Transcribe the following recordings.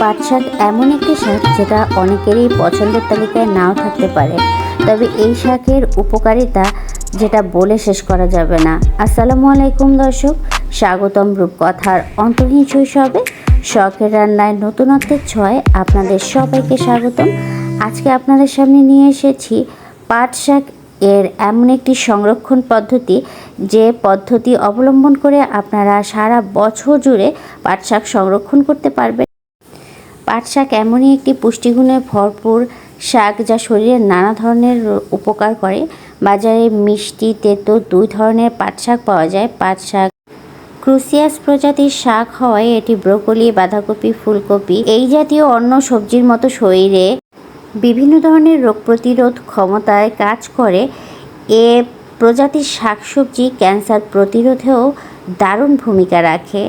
পাট শাক এমন একটি শাক যেটা অনেকেরই পছন্দের তালিকায় নাও থাকতে পারে। তবে এই শাকের উপকারিতা যেটা বলে শেষ করা যাবে না। আসসালামু আলাইকুম দর্শক, স্বাগতম রূপকথার অন্তহীন শৈশবে। শখের রান্নায় নতুনত্বের ছয় আপনাদের সবাইকে স্বাগতম। আজকে আপনাদের সামনে নিয়ে এসেছি পাট শাক এর এমন একটি সংরক্ষণ পদ্ধতি যে পদ্ধতি অবলম্বন করে আপনারা সারা বছর জুড়ে পাট শাক সংরক্ষণ করতে পারবেন। পাট শাক এমনই একটি পুষ্টিগুণে ভরপুর শাক যা শরীরের নানা ধরনের উপকার করে। বাজারে মিষ্টি, তেতো দুই ধরনের পাট শাক পাওয়া যায়। পাট শাক ক্রুসিয়াস প্রজাতির শাক হওয়ায় এটি ব্রোকলি, বাঁধাকপি, ফুলকপি, এই জাতীয় অন্য সবজির মতো শরীরে বিভিন্ন ধরনের রোগ প্রতিরোধ ক্ষমতায় কাজ করে। এ প্রজাতির শাকসবজি ক্যান্সার প্রতিরোধেও দারুণ ভূমিকা রাখে।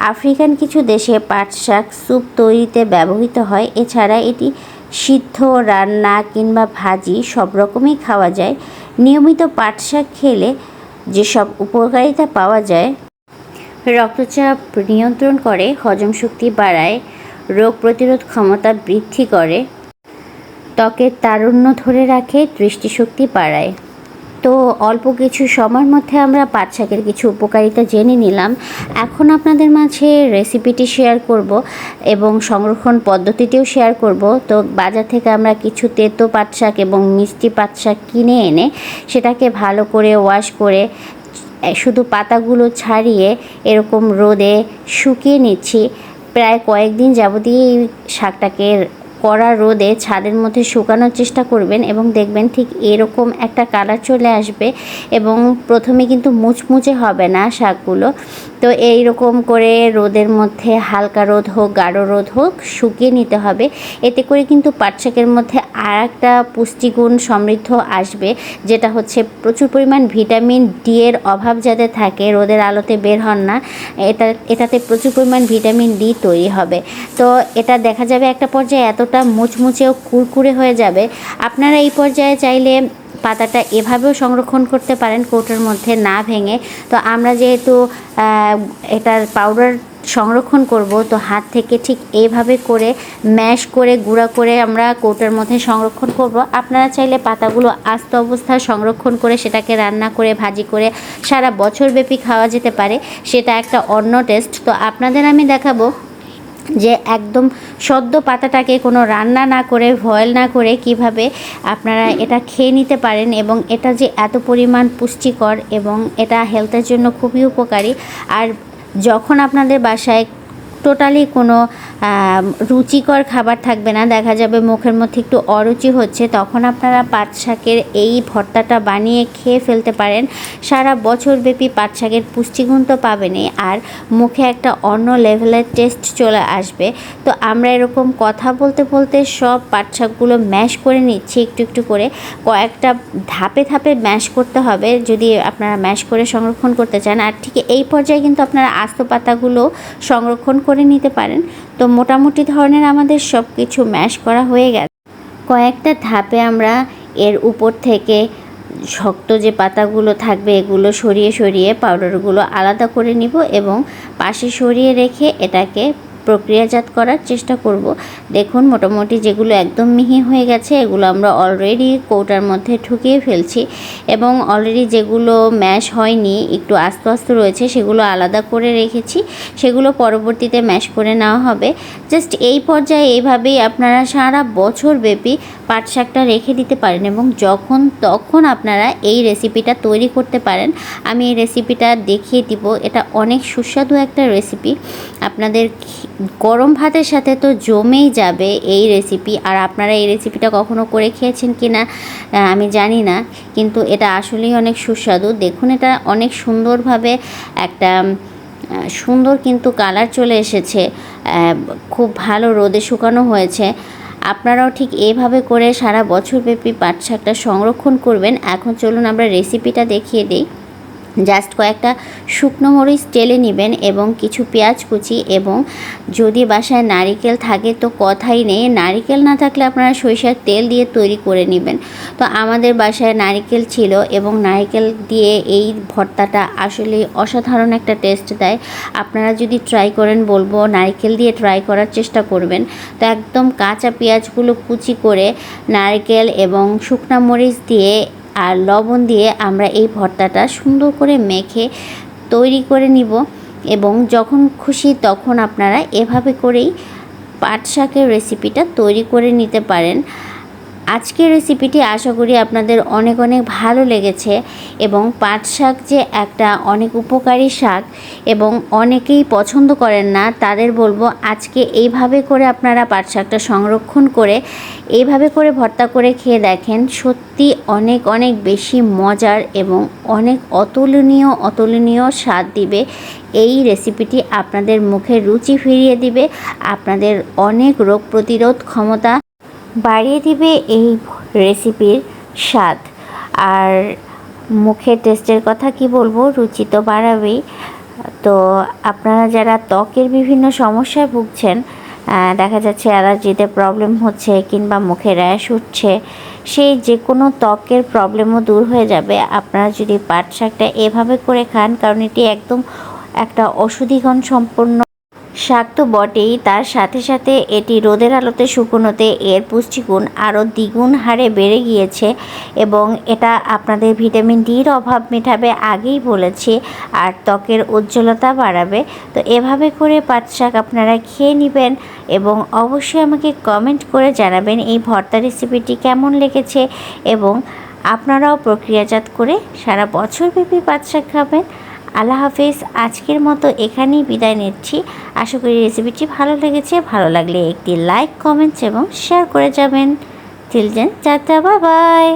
আফ্রিকান কিছু দেশে পাট শাক স্যুপ তৈরিতে ব্যবহৃত হয়। এছাড়া এটি সিদ্ধ, রান্না কিংবা ভাজি সব রকমই খাওয়া যায়। নিয়মিত পাট শাক খেলে যেসব উপকারিতা পাওয়া যায়, রক্তচাপ নিয়ন্ত্রণ করে, হজম শক্তি বাড়ায়, রোগ প্রতিরোধ ক্ষমতা বৃদ্ধি করে, ত্বকের তারুণ্য ধরে রাখে, দৃষ্টিশক্তি বাড়ায়। তো অল্প কিছু সময়ের মধ্যে আমরা পাট শাকের কিছু উপকারিতা জেনে নিলাম। এখন আপনাদের মাঝে রেসিপিটি শেয়ার করব এবং সংরক্ষণ পদ্ধতিটিও শেয়ার করব। তো বাজার থেকে আমরা কিছু তেতো পাট শাক এবং মিষ্টি পাট শাক কিনে এনে সেটাকে ভালো করে ওয়াশ করে শুধু পাতাগুলো ছাড়িয়ে এরকম রোদে শুকিয়ে নিচ্ছি। প্রায় কয়েকদিন যাবতীয় এই শাকটাকে কড়া রোদে ছাদের মধ্যে শুকানোর চেষ্টা করবেন এবং দেখবেন ঠিক এরকম একটা কালার চলে আসবে এবং প্রথমে কিন্তু মুচমুচে হবে না শাকগুলো। তো এই রকম করে রোদের মধ্যে হালকা রোদ হোক, গাঢ় রোদ হোক, শুকিয়ে নিতে হবে। এতে করে কিন্তু পাট শাকের মধ্যে আর একটা পুষ্টিগুণ সমৃদ্ধ আসবে, যেটা হচ্ছে প্রচুর পরিমাণ ভিটামিন ডি এর অভাব যাতে থাকে, রোদের আলোতে বের হন না, এটা, এটাতে প্রচুর পরিমাণ ভিটামিন ডি তৈরি হবে। তো এটা দেখা যাবে একটা পর্যায়ে এতটা ও কুরকুরে হয়ে যাবে। আপনারা এই পর্যায়ে চাইলে পাতাটা এভাবেও সংরক্ষণ করতে পারেন কৌটোর মধ্যে না ভেঙে। তো আমরা যেহেতু এটার পাউডার সংরক্ষণ করব, তো হাত থেকে ঠিক এইভাবে করে ম্যাশ করে, গুঁড়া করে আমরা কৌটার মধ্যে সংরক্ষণ করব। আপনারা চাইলে পাতাগুলো আস্ত অবস্থায় সংরক্ষণ করে সেটাকে রান্না করে, ভাজি করে সারা বছরব্যাপী খাওয়া যেতে পারে। সেটা একটা অন্য টেস্ট তো আপনাদের আমি দেখাবো যে একদম সদ্য পাতাটাকে কোনো রান্না না করে, ভয়েল না করে কীভাবে আপনারা এটা খেয়ে নিতে পারেন এবং এটা যে এত পরিমাণ পুষ্টিকর এবং এটা হেলথের জন্য খুবই উপকারী। আর যখন আপনাদের বাসায় টোটালি কোনো রুচিকর খাবার থাকবে না। দেখা যাবে মুখের মধ্যে একটু অরুচি হচ্ছে, তখন আপনারা পাট শাকের এই ভর্তাটা বানিয়ে খেয়ে ফেলতে পারেন। সারা বছরব্যাপী পাট শাকের পুষ্টিগুণ তো পাবেনই, আর মুখে একটা অন্য লেভেলের টেস্ট চলে আসবে। তো আমরা এরকম কথা বলতে বলতে সব পাট শাকগুলো ম্যাশ করে নিচ্ছি, একটু একটু করে। কয়েকটা ধাপে ধাপে ম্যাশ করতে হবে, যদি আপনারা ম্যাশ করে সংরক্ষণ করতে চান। আর ঠিক এই পর্যায়ে কিন্তু আপনারা আস্ত পাতাগুলো সংরক্ষণ করে নিতে পারেন। তো মোটামুটি ধরনের আমাদের সব কিছু ম্যাশ করা হয়ে গেছে। কয়েকটা ধাপে আমরা এর উপর থেকে শক্ত যে পাতাগুলো থাকবে, এগুলো সরিয়ে সরিয়ে পাউডারগুলো আলাদা করে নিব এবং পাশে সরিয়ে রেখে এটাকে প্রক্রিয়াজাত করার চেষ্টা করব। দেখুন, মোটামুটি যেগুলো একদম মিহি হয়ে গেছে, এগুলো আমরা অলরেডি কৌটার মধ্যে ঠুকিয়ে ফেলছি এবং অলরেডি যেগুলো ম্যাশ হয়নি, একটু আস্তে আস্তে রয়েছে, সেগুলো আলাদা করে রেখেছি। সেগুলো পরবর্তীতে ম্যাশ করে নেওয়া হবে। জাস্ট এই পর্যায়ে এইভাবেই আপনারা সারা বছর ব্যাপী পাট শাকটা রেখে দিতে পারেন এবং যখন তখন আপনারা এই রেসিপিটা তৈরি করতে পারেন। আমি এই রেসিপিটা দেখিয়ে দিব। এটা অনেক সুস্বাদু একটা রেসিপি আপনাদের গরম ভাতের সাথে তো জমেই যাবে এই রেসিপি আর আপনারা এই রেসিপিটা কখনো করে খেয়েছেন কি না আমি জানি না। কিন্তু এটা আসলেই অনেক সুস্বাদু। দেখুন, এটা অনেক সুন্দরভাবে একটা সুন্দর কিন্তু কালার চলে এসেছে। খুব ভালো রোদে শুকানো হয়েছে। আপনারাও ঠিক এভাবে করে সারা বছরব্যাপী পাট শাকটা সংরক্ষণ করবেন। এখন চলুন আমরা রেসিপিটা দেখিয়ে দিই। জাস্ট কয়েকটা শুকনো মরিচ টেলে নেবেন এবং কিছু পেঁয়াজ কুচি এবং যদি বাসায় নারিকেল থাকে তো কথাই নেই। নারিকেল না থাকলে আপনারা সরিষার তেল দিয়ে তৈরি করে নেবেন। তো আমাদের বাসায় নারিকেল ছিল এবং নারিকেল দিয়ে এই ভর্তাটা আসলে অসাধারণ একটা টেস্ট দেয়। আপনারা যদি ট্রাই করেন বলব, নারিকেল দিয়ে ট্রাই করার চেষ্টা করবেন। তো একদম কাঁচা পেঁয়াজগুলো কুচি করে নারকেল এবং শুকনা মরিচ দিয়ে আর লবণ দিয়ে আমরা এই ভর্তাটা সুন্দর করে মেখে তৈরি করে নিব এবং যখন খুশি তখন আপনারা এভাবে করেই পাট শাকের রেসিপিটা তৈরি করে নিতে পারেন। আজকের রেসিপিটি আশা করি আপনাদের অনেক অনেক ভালো লেগেছে এবং পাট শাক যে একটা অনেক উপকারী শাক এবং অনেকেই পছন্দ করেন না, তাদের বলব আজকে এইভাবে করে আপনারা পাট শাকটা সংরক্ষণ করে এইভাবে করে ভর্তা করে খেয়ে দেখেন, সত্যি অনেক অনেক বেশি মজার এবং অনেক অতুলনীয় অতুলনীয় স্বাদ দিবে। এই রেসিপিটি আপনাদের মুখে রুচি ফিরিয়ে দিবে, আপনাদের অনেক রোগ প্রতিরোধ ক্ষমতা বাড়িয়ে দিবে এই রেসিপির স্বাদ। আর মুখের টেস্টের কথা কি বলব? রুচি তো বাড়াবেই। তো আপনারা যারা ত্বকের বিভিন্ন সমস্যায় ভুগছেন দেখা যাচ্ছে অ্যালার্জিতে প্রবলেম হচ্ছে কিংবা মুখে র্যাশ উঠছে, সেই যে কোনো ত্বকের প্রবলেমও দূর হয়ে যাবে। আপনারা যদি পাট শাকটা এভাবে করে খান, কারণ এটি একদম একটা ওষুধিগণ সম্পন্ন শাক তো বটেই, তার সাথে সাথে এটি রোদের আলোতে শুকনোতে এর পুষ্টিগুণ আরও দ্বিগুণ হারে বেড়ে গিয়েছে এবং এটা আপনাদের ভিটামিন ডির অভাব মেটাবে আগেই বলেছি, আর ত্বকের উজ্জ্বলতা বাড়াবে। তো এভাবে করে পাট শাক আপনারা খেয়ে নেবেন এবং অবশ্যই আমাকে কমেন্ট করে জানাবেন এই ভর্তা রেসিপিটি কেমন লেগেছে এবং আপনারাও প্রক্রিয়াজাত করে সারা বছর ব্যাপী পাট শাক খাবেন। আল্লাহ হাফিজ, আজকের মতো এখানেই বিদায় নিচ্ছি। আশা করি রেসিপিটি ভালো লেগেছে, ভালো লাগলে একটি লাইক কমেন্টস এবং শেয়ার করে যাবেন। চিলড্রেন চাটা বাই বাই